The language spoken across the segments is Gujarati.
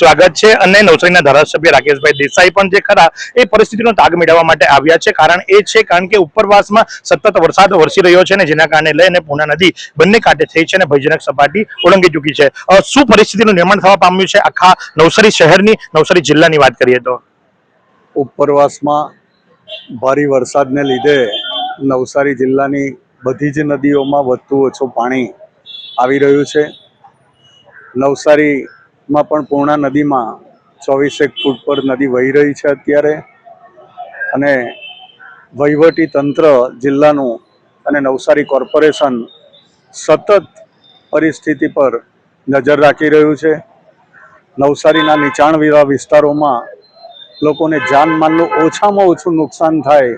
સ્વાગત છે અને નવસારીના ધારાસભ્ય રાકેશભાઈ દેસાઈ પણ જે ખરા એ પરિસ્થિતિનો તાગ મેળવવા માટે આવ્યા છે. કારણ એ છે, કારણ કે ઉપરવાસમાં સતત વરસાદ વરસી રહ્યો છે અને જેના કારણે લઈને પૂના નદી બંને કાંઠે થઈ છે અને ભયજનક સપાટી ઓળંગી ચૂકી છે. શું પરિસ્થિતિનું નિર્માણ થવા પામ્યું છે? આખા નવસારી શહેરની, નવસારી જિલ્લાની વાત કરીએ તો. ઉપરવાસમાં ભારે વરસાદને લીધે નવસારી જિલ્લાની બધી જ નદીઓમાં વધતું ઓછું પાણી આવી રહ્યું છે. નવસારીમાં પણ પૂર્ણા નદીમાં ચોવીસેક ફૂટ પર નદી વહી રહી છે અત્યારે. અને વહીવટી તંત્ર જિલ્લાનું અને નવસારી કોર્પોરેશન સતત પરિસ્થિતિ પર નજર રાખી રહ્યું છે. નવસારીના નીચાણવાળા વિસ્તારોમાં લોકોને જાનમાલનું ઓછામાં ઓછું નુકસાન થાય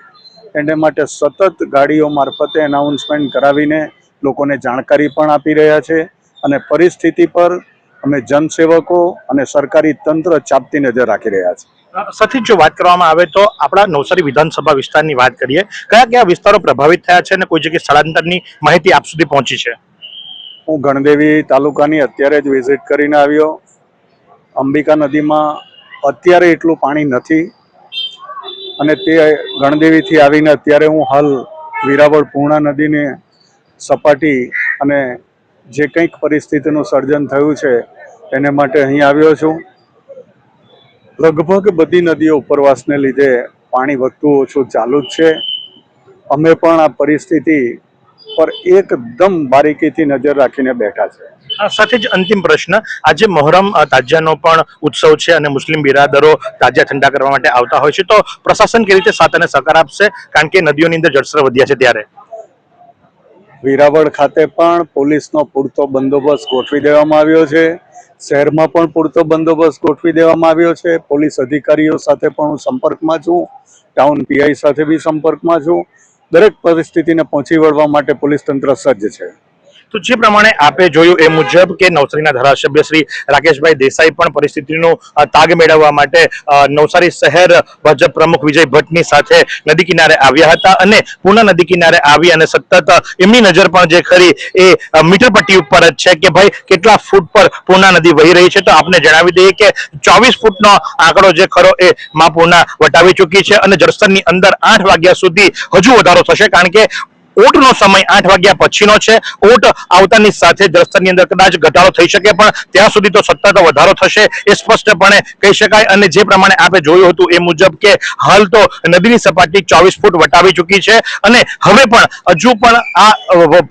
એને માટે સતત ગાડીઓ મારફતે એનાઉન્સમેન્ટ કરાવીને લોકોને જાણકારી પણ આપી રહ્યા છે. અને પરિસ્થિતિ પર અમે જનસેવકો અને સરકારી તંત્ર ચાપતી નજર રાખી રહ્યા છે. સથી જો વાત કરવામાં આવે તો આપણા નવસારી વિધાનસભા વિસ્તારની વાત કરીએ કયા કયા વિસ્તારો પ્રભાવિત થયા છે અને કોઈ જગ્યાએ સ્થળાંતરની માહિતી આપ સુધી પહોંચી છે? હું ગણદેવી તાલુકાની અત્યારે જ વિઝિટ કરીને આવ્યો. અંબિકા નદીમાં અત્યારે એટલું પાણી નથી. અને તે ગણદેવીથી આવીને અત્યારે હું હાલ વીરાવળ પૂર્ણા નદીને સપાટી અને જે કંઈક પરિસ્થિતિનું સર્જન થયું છે, એને માટે અહીં આવ્યો છું. લગભગ બધી નદીઓ ઉપરવાસને લીધે પાણી વધતું ઓછું ચાલુ જ છે. અમે પણ આ પરિસ્થિતિ પર એકદમ બારીકીથી નજર રાખીને બેઠા છે. આ સાથે જ અંતિમ પ્રશ્ન, આજે મોહરમ તાજિયાનો પણ ઉત્સવ છે અને મુસ્લિમ બિરાદરો તાજિયા ઠંડા કરવા માટે આવતા હોય છે. તો પ્રશાસન કેવી રીતે સાથ અને સહકાર આપશે? કારણ કે નદીઓની અંદર જળસ્તર વધ્યા છે ત્યારે. વેરાવળ ખાતે પણ પોલીસનો પૂરતો બંદોબસ્ત ગોઠવી દેવામાં આવ્યો છે. શહેરમાં પણ પૂરતો બંદોબસ્ત ગોઠવી દેવામાં આવ્યો છે. પોલીસ અધિકારીઓ સાથે પણ હું સંપર્કમાં છું. ટાઉન પીઆઈ સાથે બી સંપર્કમાં છું. દરેક પરિસ્થિતિને પહોંચી વળવા માટે પોલીસ તંત્ર સજ્જ છે. તો જે પ્રમાણે આપે જોયું એ મુજબ કે નવસારીના ધારાસભ્ય શ્રી રાકેશભાઈ દેસાઈ પણ પરિસ્થિતિનો તાગ મેળવવા માટે નવસારી શહેર ભાજપ પ્રમુખ વિજય ભટ્ટની સાથે નદી કિનારે આવ્યા હતા અને પૂર્ણા નદી કિનારે આવી અને સતત એમની નજર પણ જે ખરી એ મીટર પટ્ટી ઉપર જ છે કે ભાઈ કેટલા ફૂટ પર પૂર્ણા નદી વહી રહી છે. તો આપને જણાવી દઈએ કે ચોવીસ ફૂટનો આંકડો જે ખરો એ માં પૂર્ણા વટાવી ચૂકી છે અને જળસ્તરની અંદર આઠ વાગ્યા સુધી હજુ વધારો થશે. કારણ કે ઓટનો સમય આઠ વાગ્યા પછીનો છે. ઓટ આવતાની સાથે જળસ્તરની અંદર કદાચ ઘટાડો થઈ શકે, પણ ત્યાં સુધી તો સત્તા તો વધારો થશે એ સ્પષ્ટપણે કહી શકાય. અને જે પ્રમાણે આપણે જોયું હતું એ મુજબ કે હાલ તો નદીની સપાટી ચોવીસ ફૂટ વટાવી ચૂકી છે. અને હવે પણ હજુ પણ આ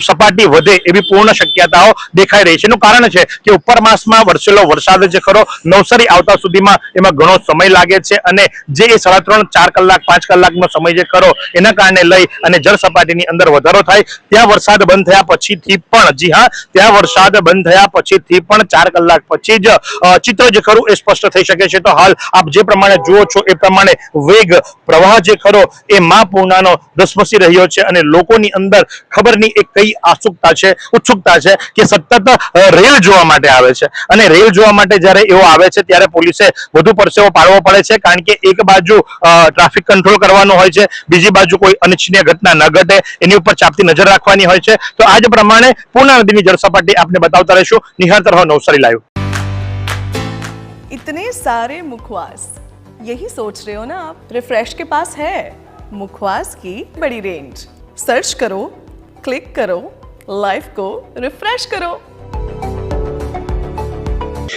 સપાટી વધે એવી પૂર્ણ શક્યતાઓ દેખાઈ રહી છે. એનું કારણ છે કે ઉપર માસમાં વરસેલો વરસાદ જે ખરો, નવસારી આવતા સુધીમાં એમાં ઘણો સમય લાગે છે. અને જે સાડા ત્રણ, ચાર કલાક, પાંચ કલાકનો સમય જે ખરો, એના કારણે લઈ અને જળ સપાટીની અંદર વધારો થાય. ત્યાં વરસાદ બંધ થયા પછીથી પણ, જી હા, ત્યાં વરસાદ બંધ થયા પછીથી પણ ચાર કલાક પછી જ ચિત્ર જે ખરું એ સ્પષ્ટ થઈ શકે છે. તો હાલ આપ જે પ્રમાણે જુઓ છો એ પ્રમાણે વેગ, પ્રવાહ જે ખરો એ મા પૂર્ણાનો ધસમસી રહ્યો છે અને લોકોની અંદર ખબરની એક કઈ આસુકતા છે, ઉત્સુકતા છે કે સતત રેલ જોવા માટે આવે છે. અને રેલ જોવા માટે જ્યારે એવો આવે છે ત્યારે પોલીસે વધુ પરસેવો પાડવો પડે છે કારણ કે એક બાજુ ટ્રાફિક કંટ્રોલ કરવાનો હોય છે, બીજી બાજુ કોઈ અનિચ્છનીય ઘટના ન ઘટે. એની ઉપર ચાપતી નજર રાખવાની હોય છે તો આજ પ્રમાણે પૂર્ણા નદીની જળસપાટી આપને બતાવતા રહીશું નિહાળતા રહો નવસારી લાઈવ इतने सारे मुखवास यही सोच रहे हो ना आप रिफ्रेश के पास है मुखवास की बड़ी रेंज सर्च करो क्लिक करो लाइफ को रिफ्रेश करो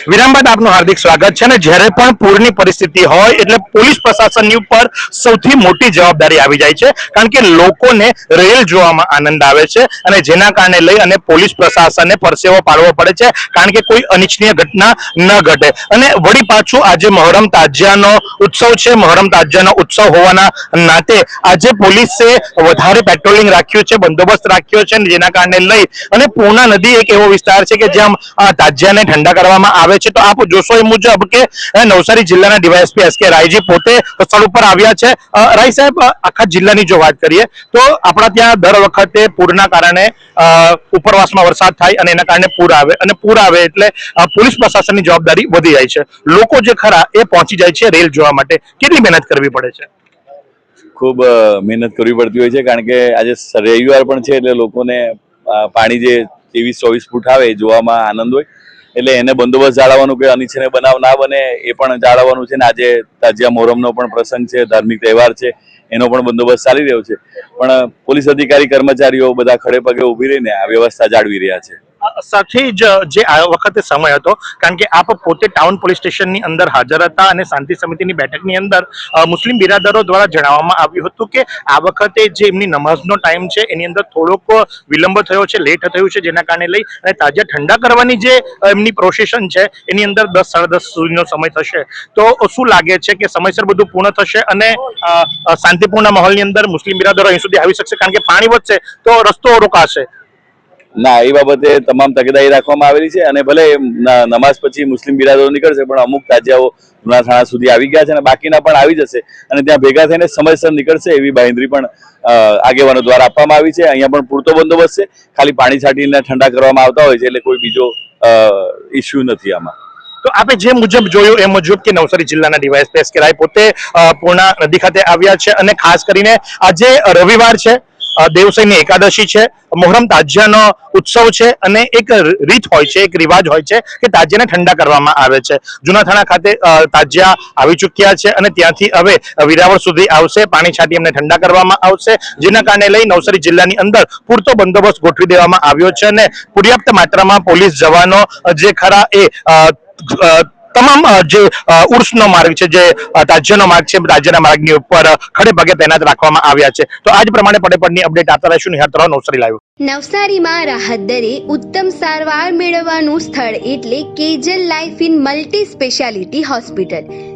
વિરામ બાદ આપનું હાર્દિક સ્વાગત છે અને જ્યારે પણ પૂરની પરિસ્થિતિ હોય એટલે પોલીસ પ્રશાસનની ઉપર સૌથી મોટી જવાબદારી આવી જાય છે. કારણ કે લોકોને રેલ જોવામાં આનંદ આવે છે અને જેના કારણે લઈ અને પોલીસ પ્રશાસનને પરસેવો પાડવો પડે છે. કારણ કે કોઈ અનિચ્છનીય ઘટના ન ઘટે. અને વળી પાછું આજે મહોરમ તાજિયાનો ઉત્સવ છે. મહોરમ તાજિયાનો ઉત્સવ હોવાના નાતે આજે પોલીસે વધારે પેટ્રોલિંગ રાખ્યું છે, બંદોબસ્ત રાખ્યો છે જેના કારણે લઈ અને પૂર્ણા નદી એક એવો વિસ્તાર છે કે જ્યાં તાજિયાને ઠંડા કરવામાં આવે છે, તો આપ જોશો એ મુજબ કે નવસારી જિલ્લાના ડીવાયએસપી એસ કે રાયજી પોતે સ્થળ ઉપર આવ્યા છે. રાય સાહેબ આખા જિલ્લાની જો વાત કરીએ, તો આપણા ત્યાં દર વખતે પૂરના કારણે ઉપરવાસમાં વરસાદ થાય અને એના કારણે પૂર આવે અને પૂર આવે એટલે પોલીસ પ્રશાસનની જવાબદારી વધી જાય છે. લોકો જે ખરા એ પહોંચી જાય છે રેલ જોવા માટે. કેટલી મહેનત કરવી પડે છે? ખૂબ મહેનત કરવી પડતી હોય છે, કારણ કે આજે રવિવાર પણ છે એટલે લોકોને પાણી જે ત્રેવીસ, ચોવીસ ફૂટ આવે જોવામાં આનંદ હોય. એટલે એને બંદોબસ્ત જાળવવાનું કે અનિચ્છનીય બનાવ ના બને, એ પણ જાળવવાનું છે ને. આજે તાજિયા મોહરમનો પણ પ્રસંગ છે, ધાર્મિક તહેવાર છે, એનો પણ બંદોબસ્ત ચાલી રહ્યો છે. પણ પોલીસ અધિકારી, કર્મચારીઓ બધા ખડે પગે ઊભી રહીને આ વ્યવસ્થા જાળવી રહ્યા છે. સાથે જ, જે આ વખતે સમય હતો, કારણ કે આપ પોતે ટાઉન પોલીસ સ્ટેશનની અંદર હાજર હતા અને શાંતિ સમિતિની બેઠકની અંદર મુસ્લિમ બિરાદરો દ્વારા જણાવવામાં આવ્યું હતું કે આ વખતે જે એમની નમાઝનો ટાઈમ છે, એની અંદર થોડોક વિલંબ થયો છે, લેટ થયું છે, જેના કારણે લઈ અને તાજા ઠંડા કરવાની જે એમની પ્રોસેશન છે, એની અંદર દસ, સાડા દસ સુધીનો સમય થશે. તો શું લાગે છે કે સમયસર બધું પૂર્ણ થશે અને શાંતિપૂર્ણ માહોલની અંદર મુસ્લિમ બિરાદરો અહીં સુધી આવી શકશે? કારણ કે પાણી વધશે, તો રસ્તો રોકાશે. ના, એ બાબતે તમામ તકેદારી રાખવામાં આવેલી છે અને ભલે નમાઝ પછી મુસ્લિમ બિરાદરો નીકળશે, પણ અમુક તાજિયાઓ લુણાથાણા થાણા સુધી આવી ગયા છે અને બાકીના પણ આવી જશે અને ત્યાં ભેગા થઈને સમયસર નીકળશે એવી બાંહેધરી પણ આગેવાનો દ્વારા આપવામાં આવી છે. અહીંયા પણ પૂરતો બંદોબસ્ત છે. ખાલી પાણી છાંટીને ઠંડા કરવામાં આવતા હોય છે, એટલે કોઈ બીજો ઇસ્યુ નથી આમાં. તો આપણે જે મુજબ જોયું એ મુજબ કે નવસારી જિલ્લાના ડીવાયએસપી એસ કે રાય પોતે પૂર્ણા નદી ખાતે આવ્યા છે અને ખાસ કરીને આજે રવિવાર છે દેવસઈની એકાદશી છે. મોહરમ તાજિયાનો ઉત્સવ છે અને એક રીત હોય છે, એક રિવાજ હોય છે કે તાજિયાને ઠંડા કરવામાં આવે છે. જૂના થાણા ખાતે તાજિયા આવી ચૂક્યા છે અને ત્યાંથી હવે વિરાવળ સુધી આવશે. પાણી છાંટી એમને ઠંડા કરવામાં આવશે. જેના કારણે લઈ નવસારી જિલ્લાની અંદર પૂરતો બંદોબસ્ત ગોઠવી દેવામાં આવ્યો છે અને પર્યાપ્ત માત્રામાં પોલીસ જવાનો, જે ખરા એ તમામ જે ઉર્સનો માર્ગ છે, જે રાજ્યનો માર્ગ છે, રાજ્યના માર્ગની ઉપર ખડે પગે તૈનાત રાખવામાં આવ્યા છે. તો આજ પ્રમાણે પડે પડની અપડેટ આપતા રહીશું. નિહાર તરફ નવસારી લાવ્યું નવસારીમાં રાહત દરે ઉત્તમ સારવાર મેળવવાનું સ્થળ એટલે Kejal life in multi speciality hospital.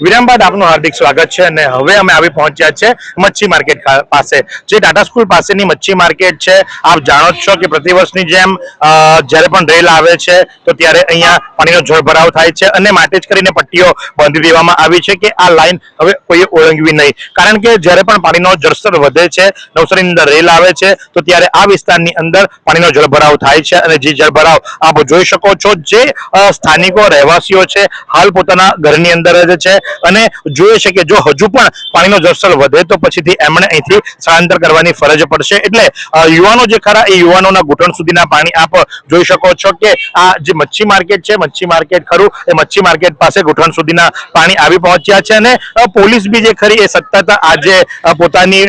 વિરામ બાદ આપનું હાર્દિક સ્વાગત છે અને હવે અમે આવી પહોંચ્યા છે મચ્છી માર્કેટ પાસે. જે ટાટા સ્કૂલ પાસેની મચ્છી માર્કેટ છે, આપ જાણો છો કે પ્રતિવર્ષની જેમ જ્યારે પણ રેલ આવે છે, તો ત્યારે અહીંયા પાણીનો જળભરાવ થાય છે અને માટે જ કરીને પટ્ટીઓ બાંધી દેવામાં આવી છે કે આ લાઈન હવે કોઈએ ઓળંગવી નહીં. કારણ કે જ્યારે પણ પાણીનો જળસ્તર વધે છે, નવસારીની અંદર રેલ આવે છે, તો ત્યારે આ વિસ્તારની અંદર પાણીનો જળભરાવ થાય છે અને જે જળભરાવ આપ જોઈ શકો છો જે સ્થાનિકો રહેવાસીઓ છે, હાલ પોતાના ઘરની અંદર જ છે. અને જોઈએ છે કે જો હજુ પણ પાણીનો જળસ્તર વધે તો પછીથી એમણે અહીંથી સ્થળાંતર કરવાની ફરજ પડશે. એટલે યુવાનો જે ખરા એ યુવાનોના ઘૂંટણ સુધીના પાણી આપ જોઈ શકો છો કે આ જે મચ્છી માર્કેટ છે, મચ્છી માર્કેટ ખરું, એ મચ્છી માર્કેટ પાસે ઘૂંટણ સુધીના પાણી આવી પહોંચ્યા છે અને પોલીસ બી જે ખરી એ સતત આજે પોતાની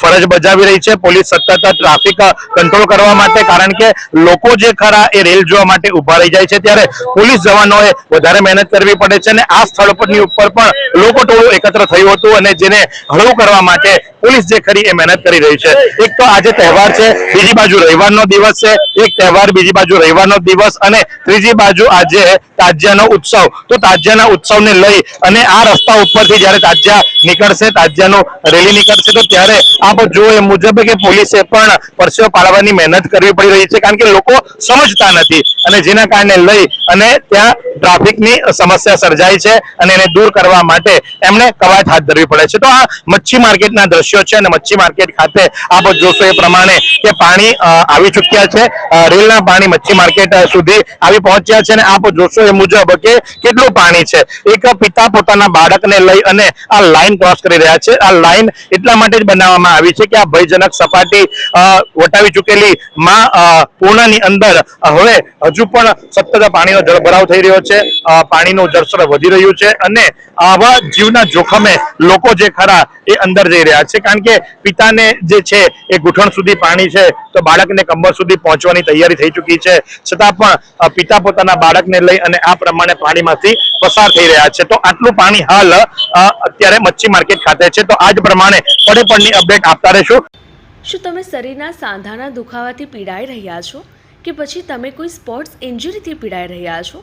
ફરજ બજાવી રહી છે. પોલીસ સતત ટ્રાફિક કંટ્રોલ કરવા માટે કારણ કે લોકો જે ખરા એ રેલ જોવા માટે ઊભા રહી જાય છે. ત્યારે પોલીસ જવાનોએ વધારે મહેનત કરવી પડે છે અને આ સ્થળ પરની ઉપર પણ લોકો ટોળું એકત્ર થયું હતું અને જેને હળવું કરવા માટે પોલીસ જે ખરી એ મહેનત કરી રહી છે. એક તો આજે તહેવાર છે, બીજી બાજુ રવિવારનો દિવસ છે, એક તહેવાર, બીજી બાજુ રવિવારનો દિવસ અને ત્રીજી બાજુ આજે તાજિયાનો ઉત્સવ. તો તાજિયાના ઉત્સવને લઈ અને આ રસ્તા ઉપરથી જ્યારે તાજિયા નીકળશે, તાજિયાનો રેલી નીકળશે, તો ત્યારે આપ જો એ મુજબ કે પોલીસે પણ પરસેવો પાડવાની મહેનત કરવી પડી રહી છે, કારણ કે લોકો સમજતા નથી. અને જેના કારણે લઈ અને ત્યાં ટ્રાફિકની સમસ્યા સર્જાય છે અને એને દૂર કરવા માટે એમને કવાયત હાથ ધરવી પડે છે. તો આ મચ્છી માર્કેટના દ્રશ્યો છે અને મચ્છી માર્કેટ ખાતે આપ જોશો એ પ્રમાણે કે પાણી આવી ચૂક્યા છે. રેલના પાણી મચ્છી માર્કેટ સુધી આવી પહોંચ્યા છે અને આપ જોશો એ મુજબ કે કેટલું પાણી છે. એક પિતા પોતાના બાળકને લઈ અને આ લાઈન ક્રોસ કરી રહ્યા છે. આ લાઈન એટલા માટે જ બનાવવામાં આવી છે કે આ ભયજનક સપાટી વટાવી ચૂકેલી માં પૂર્ણની અંદર હવે હજુ પણ સતત પાણીનો જળભરાવ થઈ રહ્યો છે. પાણીનું જળસ્તર વધી રહ્યું છે અને આવા જીવના જોખમે લોકો જે ખરા એ અંદર જઈ રહ્યા છે. કારણ કે પિતાને જે છે એ ઘૂંટણ સુધી પાણી છે, તો બાળકને કમર સુધી પહોંચવાની તૈયારી થઈ ચૂકી છે. છતાં પણ પિતા પોતાના બાળકને લઈ અને આ પ્રમાણે પાણીમાંથી પસાર થઈ રહ્યા છે. તો આટલું પાણી હાલ અત્યારે મચ્છી માર્કેટ ખાતે છે. તો આ જ પ્રમાણે પડે પડની અપડેટ આપતા રહેશું. શું તમે શરીરના સાંધાના દુખાવાથી પીડાઈ રહ્યા છો? કે પછી તમે કોઈ સ્પોર્ટ્સ ઇન્જરીથી પીડાઈ રહ્યા છો?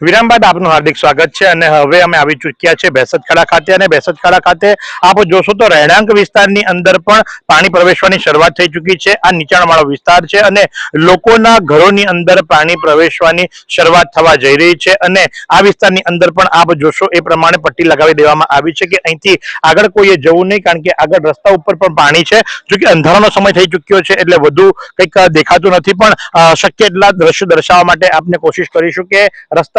વિરામ બાદ આપનું હાર્દિક સ્વાગત છે અને હવે અમે આવી ચૂક્યા છે બેસતખાડા ખાતે અને બેસતખાડા ખાતે આપ જોશો તો રહેણાંક વિસ્તારની અંદર પણ પાણી પ્રવેશવાની શરૂઆત થઈ ચૂકી છે. આ નીચાણવાળો વિસ્તાર છે અને લોકોના ઘરોની અંદર પાણી પ્રવેશવાની શરૂઆત થવા જઈ રહી છે અને આ વિસ્તારની અંદર પણ આપ જોશો એ પ્રમાણે પટ્ટી લગાવી દેવામાં આવી છે કે અહીંથી આગળ કોઈએ જવું નહીં કારણ કે આગળ રસ્તા ઉપર પણ પાણી છે. જો કે અંધારાનો સમય થઈ ચૂક્યો છે એટલે વધુ કંઈક દેખાતું નથી પણ શક્ય એટલા દ્રશ્યો દર્શાવવા માટે આપને કોશિશ કરીશું કે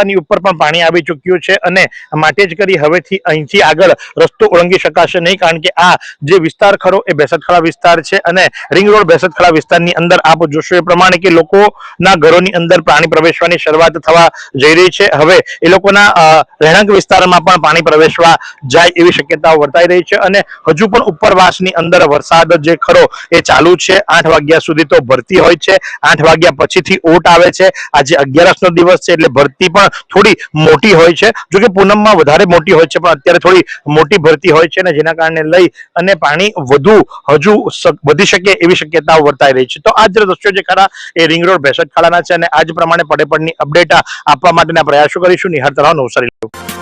રસ્તાની ઉપર પણ પાણી આવી ચૂક્યું છે અને માટે જ કરી હવેથી અહીંથી આગળ રસ્તો ઓળંગી શકાશે નહીં, કારણ કે આ જે વિસ્તાર ખરો એ બેસતખડા વિસ્તાર છે અને રિંગ રોડ બેસતખડા વિસ્તારની અંદર આપ જોશો એ પ્રમાણે કે લોકોના ઘરોની અંદર પાણી પ્રવેશવાની શરૂઆત થવા જઈ રહી છે. હવે એ લોકોના રહેણાંક વિસ્તારમાં પણ પાણી પ્રવેશવા જાય એવી શક્યતાઓ વર્તાઈ રહી છે અને હજુ પણ ઉપરવાસની અંદર વરસાદ જે ખરો એ ચાલુ છે. આઠ વાગ્યા સુધી તો ભરતી હોય છે. આઠ વાગ્યા પછીથી ઓટ આવે છે. આજે અગિયારસનો દિવસ છે એટલે ભરતી પણ થોડી મોટી હોય છે. જોકે પૂનમમાં વધારે મોટી હોય છે, પણ અત્યારે થોડી મોટી ભરતી હોય છે અને જેના કારણે લઈ અને પાણી વધુ હજુ વધી શકે એવી શક્યતાઓ વર્તાઈ રહી છે. તો આ જ દ્રશ્યો જે ખરા એ રિંગ રોડ ભેસત ખાડાના છે અને આજ પ્રમાણે પડેપડની અપડેટ આપવા માટેના પ્રયાસો કરીશું. નિહાર તળાવ નવસારી.